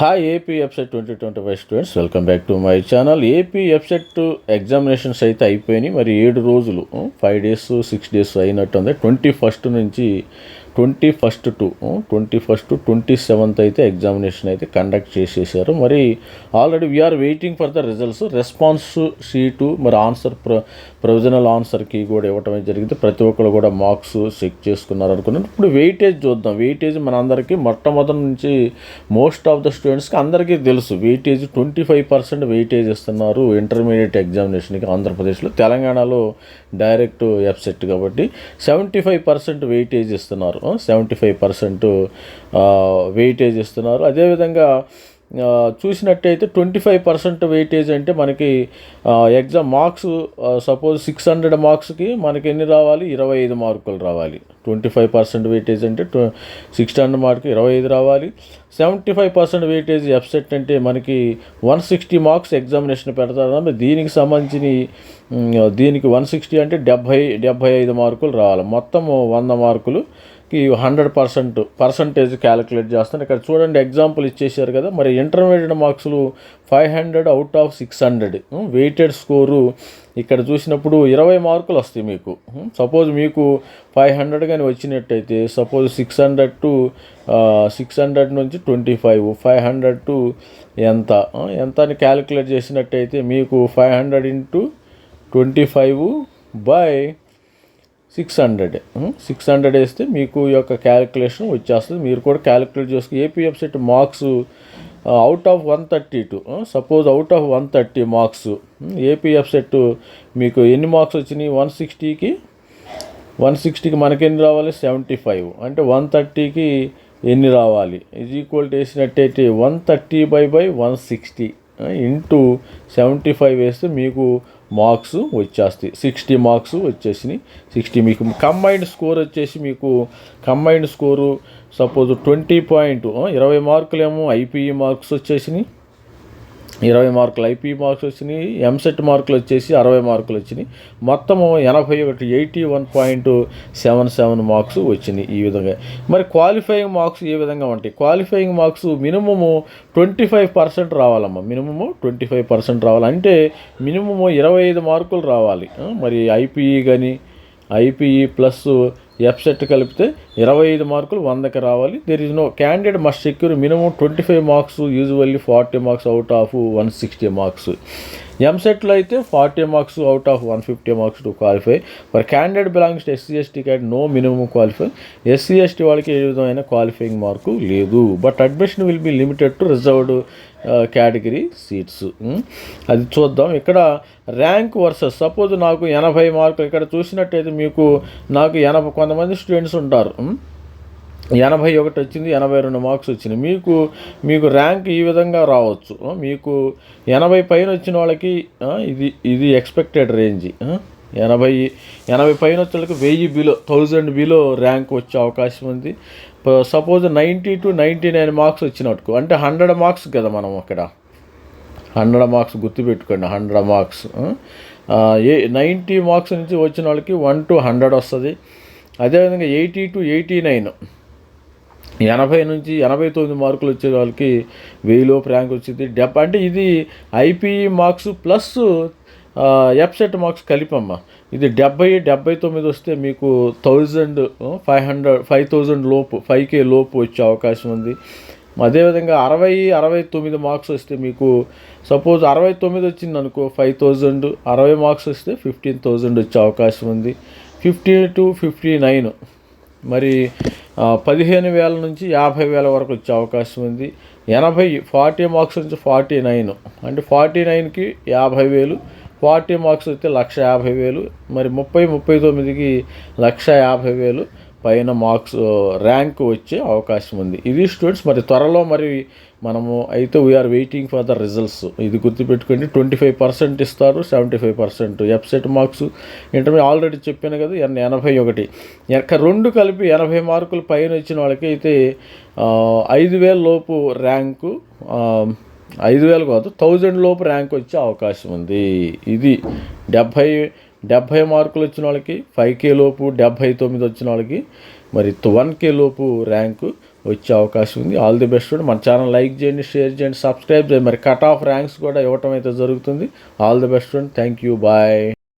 Hi AP website twenty twenty five students welcome back to my channel AP website examinations అయితే అయిపోయినాయి. మరి ఏడు రోజులు ఫైవ్ డేస్ సిక్స్ డేస్ అయినట్టు ఉంది ట్వంటీ ఫస్ట్ నుంచి twenty first to twenty first twenty seventh అయితే examination అయితే కండక్ట్ చేసేసారు. మరి already we are waiting for the results response sheet మరి ఆన్సర్ ప్ర ప్రొవిజనల్ ఆన్సర్కి కూడా ఇవ్వటమే జరిగింది. ప్రతి ఒక్కరు కూడా మార్క్స్ చెక్ చేసుకున్నారు అనుకున్నాను. ఇప్పుడు వెయిటేజ్ చూద్దాం. వెయిటేజ్ మన అందరికీ మొట్టమొదటి నుంచి మోస్ట్ ఆఫ్ ద స్టూడెంట్స్కి అందరికీ తెలుసు. Weightage twenty five percent weightage ఇస్తున్నారు ఇంటర్మీడియట్ ఎగ్జామినేషన్కి ఆంధ్రప్రదేశ్లో. తెలంగాణలో డైరెక్ట్ వెబ్సెట్ కాబట్టి సెవెంటీ ఫైవ్ పర్సెంట్ వెయిటేజ్ ఇస్తున్నారు. సెవెంటీ ఫైవ్ పర్సెంట్ వెయిటేజ్ ఇస్తున్నారు. అదేవిధంగా చూసినట్టయితే ట్వంటీ ఫైవ్ పర్సెంట్ వెయిటేజ్ అంటే మనకి exam marks suppose six hundred మార్క్స్కి మనకి ఎన్ని రావాలి? ఇరవై ఐదు మార్కులు రావాలి. ట్వంటీ ఫైవ్ పర్సెంట్ వెయిటేజ్ అంటే సిక్స్ హండ్రెడ్ మార్క్కి ఇరవై ఐదు రావాలి. సెవెంటీ ఫైవ్ పర్సెంట్ వెయిటేజ్ ఎఫ్సెట్ అంటే మనకి వన్ సిక్స్టీ మార్క్స్ ఎగ్జామినేషన్ పెడతారు. దీనికి సంబంధించిన దీనికి వన్ సిక్స్టీ అంటే డెబ్భై డెబ్భై ఐదు మార్కులు రావాలి. మొత్తం వంద మార్కులు కి హండ్రెడ్ పర్సెంట్ పర్సంటేజ్ క్యాలిక్యులేట్ చేస్తాను. ఇక్కడ చూడండి ఎగ్జాంపుల్ ఇచ్చేసారు కదా. మరి intermediate మార్క్స్లు five hundred out of six hundred. Weighted score ఇక్కడ చూసినప్పుడు ఇరవై మార్కులు వస్తాయి మీకు. సపోజ్ మీకు ఫైవ్ హండ్రెడ్ కానీ వచ్చినట్టయితే suppose six hundred to six hundred నుంచి twenty five five hundred to ఎంత? ఎంత అని క్యాలిక్యులేట్ చేసినట్టయితే మీకు five hundred into twenty five by six hundred. Six hundred వేస్తే మీకు యొక్క క్యాలిక్యులేషన్ వచ్చేస్తుంది. మీరు కూడా క్యాలిక్యులేట్ చేసుకుని ఏపీఎఫ్సెట్ marks out of one thirty two suppose out of one thirty marks ఏపీఎఫ్సెట్ మీకు ఎన్ని మార్క్స్ వచ్చినాయి? వన్ సిక్స్టీకి వన్ సిక్స్టీకి మనకి ఎన్ని రావాలి? సెవెంటీ ఫైవ్ అంటే వన్ థర్టీకి ఎన్ని రావాలి? ఇది equal వేసినట్టయితే one thirty by by one sixty into seventy five వేస్తే మీకు మార్క్స్ వచ్చేస్తాయి. సిక్స్టీ మార్క్స్ వచ్చేసినాయి. సిక్స్టీ మీకు కంబైన్డ్ స్కోర్ వచ్చేసి మీకు combined score suppose twenty point ఇరవై మార్కులేమో ఐపీఈ మార్క్స్ వచ్చేసినాయి. ఇరవై మార్కులు ఐపీ మార్క్స్ వచ్చినాయి ఎంసెట్ మార్కులు వచ్చేసి అరవై మార్కులు వచ్చినాయి. మొత్తము ఎనభై ఒకటి eighty one point seven seven marks వచ్చినాయి ఈ విధంగా. మరి క్వాలిఫైయింగ్ మార్క్స్ ఏ విధంగా ఉంటాయి? Qualifying marks minimum twenty five percent రావాలమ్మా. Minimum twenty five percent రావాలి. అంటే మినిమము ఇరవై ఐదు మార్కులు రావాలి. మరి ఐపీఈ కానీ ఐపీఈ ప్లస్ ఎఫ్సెట్ కలిపితే ఇరవై ఐదు మార్కులు వందకి రావాలి. There is no candidate must secure minimum twenty five marks usually forty marks out of one sixty marks ఎంసెట్లో అయితే forty marks out of one fifty marks to qualify for candidate belongs to SC ST cat no minimum qualify SC ST వాళ్ళకి ఏ విధమైన qualifying mark లేదు. But admission will be limited to reserved category seats అది చూద్దాం. ఇక్కడ rank versus suppose నాకు ఎనభై మార్కులు ఇక్కడ చూసినట్టయితే మీకు నాకు ఎనభై కొంతమంది స్టూడెంట్స్ ఉంటారు. Hmm? ఎనభై ఒకటి వచ్చింది ఎనభై రెండు మార్క్స్ వచ్చినాయి. మీకు మీకు ర్యాంక్ ఈ విధంగా రావచ్చు. మీకు ఎనభై పైన వచ్చిన వాళ్ళకి ఇది ఇది ఎక్స్పెక్టెడ్ రేంజ్ ఎనభై ఎనభై పైన వచ్చిన వాళ్ళకి వెయ్యి బిలో థౌజండ్ బిలో ర్యాంక్ వచ్చే అవకాశం ఉంది. Suppose ninety to ninety nine marks వచ్చినట్టుకు అంటే హండ్రెడ్ మార్క్స్ కదా మనం అక్కడ. హండ్రెడ్ మార్క్స్ గుర్తుపెట్టుకోండి హండ్రెడ్ మార్క్స్ ఏ నైంటీ మార్క్స్ నుంచి వచ్చిన వాళ్ళకి వన్ టు హండ్రెడ్ వస్తుంది. అదేవిధంగా ఎయిటీ టు ఎయిటీ నైన్ ఎనభై నుంచి ఎనభై తొమ్మిది మార్కులు వచ్చే వాళ్ళకి వెయ్యిలో ర్యాంక్ వచ్చింది. డెబ్ అంటే ఇది ఐపీఈ మార్క్స్ ప్లస్ ఎఫ్సెట్ మార్క్స్ కలిపమ్మ. ఇది డెబ్బై డెబ్బై తొమ్మిది వస్తే మీకు thousand five hundred five thousand లోపు ఫైవ్ కే లోపు వచ్చే అవకాశం ఉంది. అదేవిధంగా అరవై అరవై తొమ్మిది మార్క్స్ వస్తే మీకు సపోజ్ అరవై తొమ్మిది వచ్చింది అనుకో ఫైవ్ థౌజండ్ అరవై మార్క్స్ వస్తే ఫిఫ్టీన్ థౌజండ్ వచ్చే అవకాశం ఉంది. Fifty to fifty nine. మరి పదిహేను వేల నుంచి యాభై వేల వరకు వచ్చే అవకాశం ఉంది. ఎనభై ఫార్టీ మార్క్స్ నుంచి ఫార్టీ నైన్. అంటే ఫార్టీ నైన్కి యాభై వేలు ఫార్టీ మార్క్స్ వస్తే లక్ష యాభై వేలు మరి ముప్పై ముప్పై తొమ్మిదికి లక్ష యాభై వేలు. పైన మార్క్స్ ర్యాంక్ వచ్చే అవకాశం ఉంది. ఇది స్టూడెంట్స్ మరి త్వరలో మరి మనము అయితే we are waiting for the results ఇది గుర్తుపెట్టుకోండి ట్వంటీ ఫైవ్ పర్సెంట్ ఇస్తారు సెవెంటీ ఫైవ్ పర్సెంట్ ఎఫ్సెట్ మార్క్స్ ఏంటంటే ఆల్రెడీ చెప్పాను కదా ఎన్ ఎనభై ఒకటి. ఎక్క రెండు కలిపి ఎనభై మార్కులు పైన వచ్చిన వాళ్ళకి అయితే ఐదు వేల లోపు ర్యాంకు ఐదు వేలు కాదు థౌజండ్ లోపు ర్యాంక్ వచ్చే అవకాశం ఉంది. ఇది డెబ్భై డెబ్భై మార్కులు వచ్చిన వాళ్ళకి ఫైవ్ కే లోపు డెబ్భై తొమ్మిది వచ్చిన వాళ్ళకి మరి వన్ కే లోపు ర్యాంకు వచ్చే అవకాశం ఉంది. ఆల్ ది బెస్ట్ మన ఛానల్ లైక్ చేయండి షేర్ చేయండి సబ్స్క్రైబ్ చేయండి. మరి కట్ ఆఫ్ ర్యాంక్స్ కూడా ఇవ్వటం అయితే జరుగుతుంది. All the best thank you bye.